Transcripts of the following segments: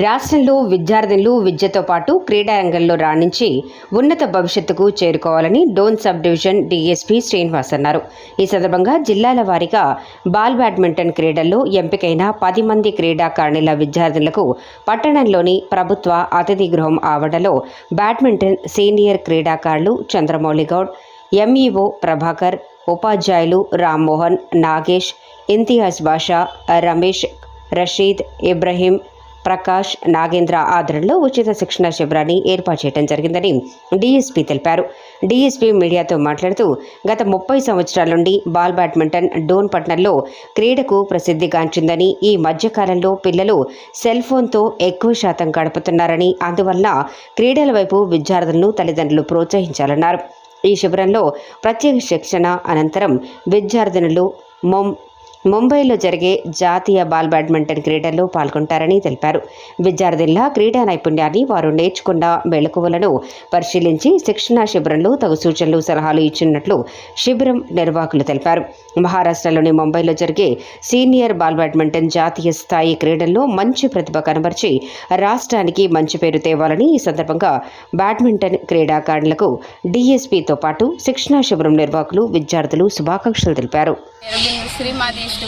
రాష్ట్రంలో విద్యార్థులు విద్యతో పాటు క్రీడారంగంలో రాణించి ఉన్నత భవిష్యత్తుకు చేరుకోవాలని Dhone sub division DSP Srinivas అన్నారు. ఈ సందర్భంగా జిల్లాల వారీగా బాల్ బ్యాడ్మింటన్ క్రీడల్లో ఎంపికైన పది మంది క్రీడాకారిణుల విద్యార్థులకు పట్టణంలోని ప్రభుత్వ అతిథి గృహం ఆవరణలో బ్యాడ్మింటన్ సీనియర్ క్రీడాకారులు చంద్రమౌళి గౌడ్ ఎంఈఓ ప్రభాకర్ ఉపాధ్యాయులు రామ్మోహన్ నాగేష్ ఇంతియాజ్ బాషా రమేష్ రషీద్ ఇబ్రహీం ప్రకాష్ నాగేంద్ర ఆధ్వర్యంలో ఉచిత శిక్షణ శిబిరాన్ని ఏర్పాటు చేయడం జరిగిందని డీఎస్పీ తెలిపారు. డీఎస్పీ మీడియాతో మాట్లాడుతూ గత ముప్పై సంవత్సరాల నుండి బాల్ బ్యాడ్మింటన్ డోన్ పట్నంలో క్రీడకు ప్రసిద్ధిగాంచిందని ఈ మధ్యకాలంలో పిల్లలు సెల్ ఫోన్తో ఎక్కువ శాతం గడుపుతున్నారని అందువల్ల క్రీడల వైపు విద్యార్థులను తల్లిదండ్రులు ప్రోత్సహించాలన్నారు. ఈ శిబిరంలో ప్రత్యేక శిక్షణ అనంతరం విద్యార్థినులు మొమ్ ముంబైలో జరిగే జాతీయ బాల్ బ్యాడ్మింటన్ క్రీడల్లో పాల్గొంటారని తెలిపారు. విద్యార్థుల్లో క్రీడా నైపుణ్యాన్ని వారు నేర్చుకున్న మెళకువలను పరిశీలించి శిక్షణా శిబిరంలో తగు సూచనలు సలహాలు ఇచ్చినట్లు శిబిరం నిర్వాహకులు తెలిపారు. మహారాష్ట్రలోని ముంబైలో జరిగే సీనియర్ బాల్ బ్యాడ్మింటన్ జాతీయ స్థాయి క్రీడల్లో మంచి ప్రతిభ కనబరిచి రాష్ట్రానికి మంచి పేరు తేవాలని ఈ సందర్భంగా బ్యాడ్మింటన్ క్రీడాకారులకు డీఎస్పీతో పాటు శిక్షణా శిబిరం నిర్వాహకులు విద్యార్థులు శుభాకాంక్షలు తెలిపారు. శ్రీ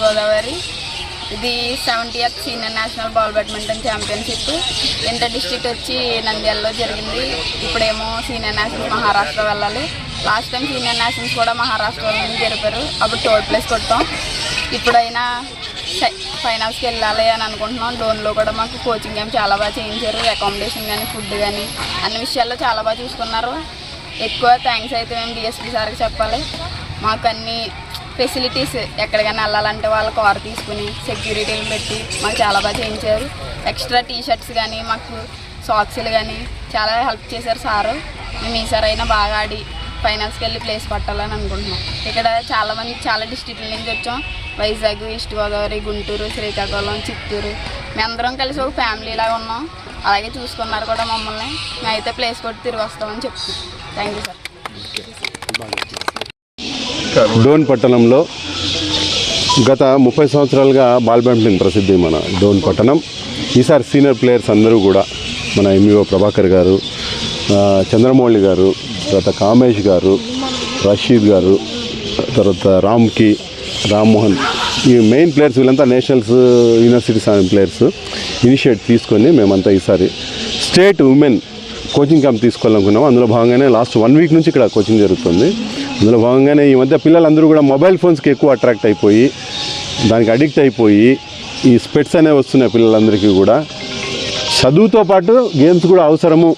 గోదావరి. ఇది seventieth senior national ball badminton championship. Inter district వచ్చి నంద్యాలలో జరిగింది. ఇప్పుడేమో సీనియర్ నేషనల్స్ మహారాష్ట్ర వెళ్ళాలి. లాస్ట్ టైం సీనియర్ నేషనల్స్ కూడా మహారాష్ట్ర జరిపారు అప్పుడు థర్డ్ ప్లేస్ కొట్టాం. ఇప్పుడైనా ఫైనల్స్కి వెళ్ళాలి అని అనుకుంటున్నాం. లోన్లో కూడా మాకు కోచింగ్ ఏమి చాలా బాగా చేయించారు. అకామిడేషన్ కానీ ఫుడ్ కానీ అన్ని విషయాల్లో చాలా బాగా చూసుకున్నారు. ఎక్కువ థ్యాంక్స్ అయితే మేము డిఎస్పీ సార్కి చెప్పాలి. మాకు అన్ని ఫెసిలిటీస్ ఎక్కడికైనా వెళ్ళాలంటే వాళ్ళ కార్ తీసుకుని సెక్యూరిటీలు పెట్టి మాకు చాలా బాగా చేయించారు. ఎక్స్ట్రా టీ షర్ట్స్ కానీ మాకు సాక్స్లు కానీ చాలా హెల్ప్ చేశారు సారు. మేము ఈసారి అయినా బాగా ఆడి ఫైనల్స్కి వెళ్ళి ప్లేస్ పట్టాలని అనుకుంటున్నాం. ఇక్కడ చాలామంది చాలా డిస్టిక్ల నుంచి వచ్చాం. వైజాగ్ ఈస్ట్ గోదావరి గుంటూరు శ్రీకాకుళం చిత్తూరు మేమందరం కలిసి ఒక ఫ్యామిలీ లాగా ఉన్నాం. అలాగే చూసుకున్నారు కూడా మమ్మల్ని. మేమైతే ప్లేస్ కొట్టి తిరిగి వస్తామని చెప్తున్నాం. థ్యాంక్ యూ సార్ డోన్ పట్టణంలో గత ముప్పై సంవత్సరాలుగా బాల్ బ్యాడ్మింటన్ ప్రసిద్ధి మన డోన్ పట్టణం. ఈసారి సీనియర్ ప్లేయర్స్ అందరూ కూడా మన ఎంఈఓ ప్రభాకర్ గారు చంద్రమౌళి గారు తర్వాత కామేష్ గారు రషీద్ గారు తర్వాత రామ్కి రామ్మోహన్ ఈ మెయిన్ ప్లేయర్స్ వీళ్ళంతా నేషనల్స్ యూనివర్సిటీస్ ప్లేయర్స్ ఇనిషియేట్ తీసుకొని మేమంతా ఈసారి స్టేట్ ఉమెన్ కోచింగ్ క్యాంప్ తీసుకోవాలనుకున్నాము. అందులో భాగంగానే లాస్ట్ వన్ వీక్ నుంచి ఇక్కడ కోచింగ్ జరుగుతుంది. అందులో భాగంగానే ఈ మధ్య పిల్లలందరూ కూడా మొబైల్ ఫోన్స్కి ఎక్కువ అట్రాక్ట్ అయిపోయి దానికి అడిక్ట్ అయిపోయి ఈ స్పెట్స్ అనేవి వస్తున్నాయి పిల్లలందరికీ కూడా. చదువుతో పాటు గేమ్స్ కూడా అవసరము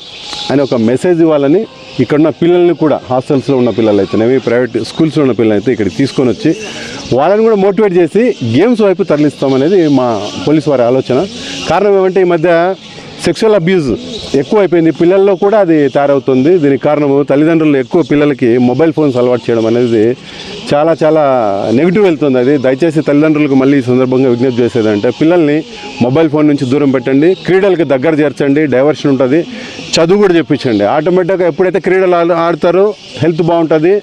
అని ఒక మెసేజ్ ఇవ్వాలని ఇక్కడున్న పిల్లల్ని కూడా హాస్టల్స్లో ఉన్న పిల్లలు అయితేనేవి ప్రైవేట్ స్కూల్స్లో ఉన్న పిల్లలు అయితే ఇక్కడికి తీసుకొని వచ్చి వాళ్ళని కూడా మోటివేట్ చేసి గేమ్స్ వైపు తరలిస్తామనేది మా పోలీస్ వారి ఆలోచన. కారణం ఏమంటే ఈ మధ్య సెక్షువల్ అబ్యూజ్ ఎక్కువ అయిపోయింది పిల్లల్లో కూడా అది తయారవుతుంది. దీనికి కారణము తల్లిదండ్రులు ఎక్కువ పిల్లలకి మొబైల్ ఫోన్స్ అలవాటు చేయడం అనేది చాలా చాలా నెగిటివ్ వెళ్తుంది. అది దయచేసి తల్లిదండ్రులకు మళ్ళీ ఈ సందర్భంగా విజ్ఞప్తి చేసేదంటే పిల్లల్ని మొబైల్ ఫోన్ నుంచి దూరం పెట్టండి క్రీడలకు దగ్గర చేర్చండి డైవర్షన్ ఉంటుంది. చదువు కూడా చెప్పించండి. ఆటోమేటిక్గా ఎప్పుడైతే క్రీడలు ఆడతారో హెల్త్ బాగుంటుంది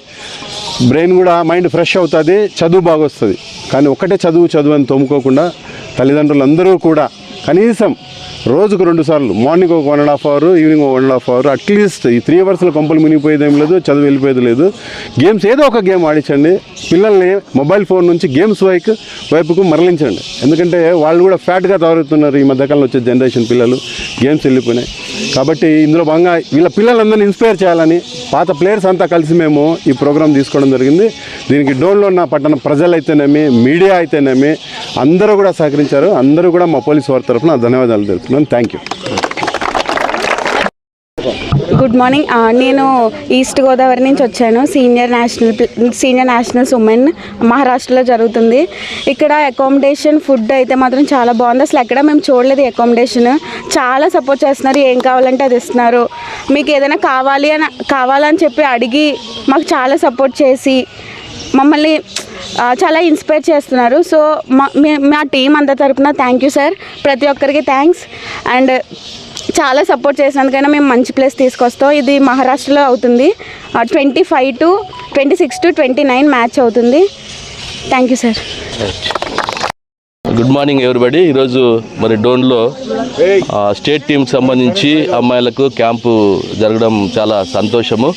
బ్రెయిన్ కూడా మైండ్ ఫ్రెష్ అవుతుంది చదువు బాగా వస్తుంది కానీ ఒక్కటే చదువు చదువు అని తోముకోకుండా తల్లిదండ్రులు అందరూ కూడా కనీసం రోజుకు రెండు సార్లు మార్నింగ్ ఒక one and half hour evening ఒక one and half hour at least ఈ త్రీ అవర్స్లో కొంపలు మునిగిపోయేది ఏం లేదు చదువు వెళ్ళిపోయేది లేదు. గేమ్స్ ఏదో ఒక గేమ్ ఆడించండి. పిల్లల్ని మొబైల్ ఫోన్ నుంచి గేమ్స్ వైపు వైపుకు మరలించండి. ఎందుకంటే వాళ్ళు కూడా ఫ్యాట్గా తయారవుతున్నారు ఈ మధ్యకాలంలో వచ్చే జనరేషన్ పిల్లలు. గేమ్స్ వెళ్ళిపోయినాయి. కాబట్టి ఇందులో భాగంగా వీళ్ళ పిల్లలందరినీ ఇన్స్పైర్ చేయాలని పాత ప్లేయర్స్ అంతా కలిసి మేము ఈ ప్రోగ్రామ్ తీసుకోవడం జరిగింది. దీనికి డోన్లో ఉన్న పట్టణ ప్రజలు అయితేనేమి మీడియా అయితేనేమి అందరూ కూడా సహకరించారు. అందరూ కూడా మా పోలీస్ వార్త తరఫున ధన్యవాదాలు తెలుపుతున్నాను. థ్యాంక్ యూ గుడ్ మార్నింగ్ నేను ఈస్ట్ గోదావరి నుంచి వచ్చాను. Senior national senior nationals women మహారాష్ట్రలో జరుగుతుంది. ఇక్కడ అకామిడేషన్ ఫుడ్ అయితే మాత్రం చాలా బాగుంది. అసలు ఎక్కడ మేము చూడలేదు అకామిడేషన్ చాలా సపోర్ట్ చేస్తున్నారు. ఏం కావాలంటే అది ఇస్తున్నారు. మీకు ఏదైనా కావాలి అని కావాలని చెప్పి అడిగి మాకు చాలా సపోర్ట్ చేసి మమ్మల్ని చాలా ఇన్స్పైర్ చేస్తున్నారు. సో మా మా టీం అందరి తరపున థ్యాంక్ యూ సార్ ప్రతి ఒక్కరికి థ్యాంక్స్ అండ్ చాలా సపోర్ట్ చేసినందుకైనా మేము మంచి ప్లేస్ తీసుకొస్తాం. ఇది మహారాష్ట్రలో అవుతుంది. Twenty five to twenty six to twenty nine match అవుతుంది thank you sir good morning everybody? ఈరోజు మరి డోన్లో స్టేట్ టీంకి సంబంధించి అమ్మాయిలకు క్యాంపు జరగడం చాలా సంతోషము.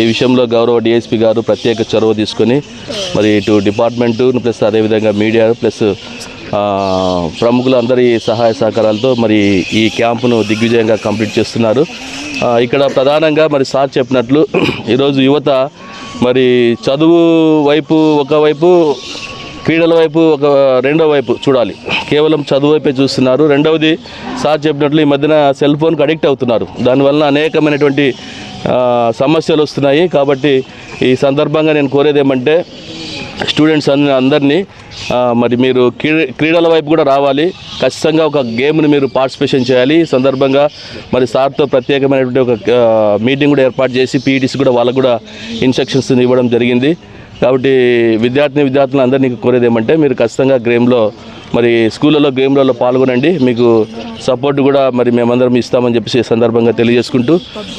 ఈ విషయంలో గౌరవ డిఎస్పి గారు ప్రత్యేక చొరవ తీసుకొని మరి ఇటు డిపార్ట్మెంటు ప్లస్ అదేవిధంగా మీడియా ప్లస్ ప్రముఖులందరి సహాయ సహకారాలతో మరి ఈ క్యాంపును దిగ్విజయంగా కంప్లీట్ చేస్తున్నారు. ఇక్కడ ప్రధానంగా మరి సార్ చెప్పినట్లు ఈరోజు యువత మరి చదువు వైపు ఒకవైపు క్రీడల వైపు ఒక రెండో వైపు చూడాలి. కేవలం చదువు వైపే చూస్తున్నారు. రెండవది సార్ చెప్పినట్లు ఈ మధ్యన సెల్ ఫోన్కి అడిక్ట్ అవుతున్నారు. దానివల్ల అనేకమైనటువంటి సమస్యలు వస్తున్నాయి. కాబట్టి ఈ సందర్భంగా నేను కోరేది ఏమంటే స్టూడెంట్స్ అన్ని అందరినీ మరి మీరు క్రీడల వైపు కూడా రావాలి. ఖచ్చితంగా ఒక గేమ్ని మీరు పార్టిసిపేషన్ చేయాలి. ఈ సందర్భంగా మరి సార్తో ప్రత్యేకమైనటువంటి ఒక మీటింగ్ కూడా ఏర్పాటు చేసి పీఈటీస్ కూడా వాళ్ళకు కూడా ఇన్స్ట్రక్షన్స్ ఇవ్వడం జరిగింది. కాబట్టి విద్యార్థిని విద్యార్థులు అందరినీ కోరేది ఏమంటే మీరు ఖచ్చితంగా గేమ్లో మరి స్కూళ్ళలో గేమ్లలో పాల్గొనండి. మీకు సపోర్ట్ కూడా మరి మేమందరం ఇస్తామని చెప్పేసి సందర్భంగా తెలియజేసుకుంటూ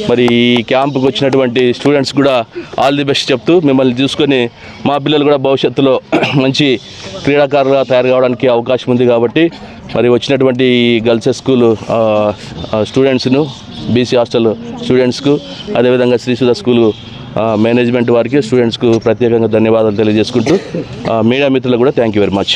మరి ఈ క్యాంపుకి వచ్చినటువంటి స్టూడెంట్స్ కూడా ఆల్ ది బెస్ట్ చెప్తూ మిమ్మల్ని చూసుకొని మా పిల్లలు కూడా భవిష్యత్తులో మంచి క్రీడాకారులుగా తయారు కావడానికి అవకాశం ఉంది కాబట్టి మరి వచ్చినటువంటి ఈ గర్ల్స్ స్కూల్ స్టూడెంట్స్ను బీసీ హాస్టల్ స్టూడెంట్స్కు అదేవిధంగా శ్రీసుధ స్కూల్ మేనేజ్మెంట్ వారికి స్టూడెంట్స్కు ప్రత్యేకంగా ధన్యవాదాలు తెలియజేసుకుంటూ మీడియా మిత్రులకు కూడా థ్యాంక్ యూ వెరీ మచ్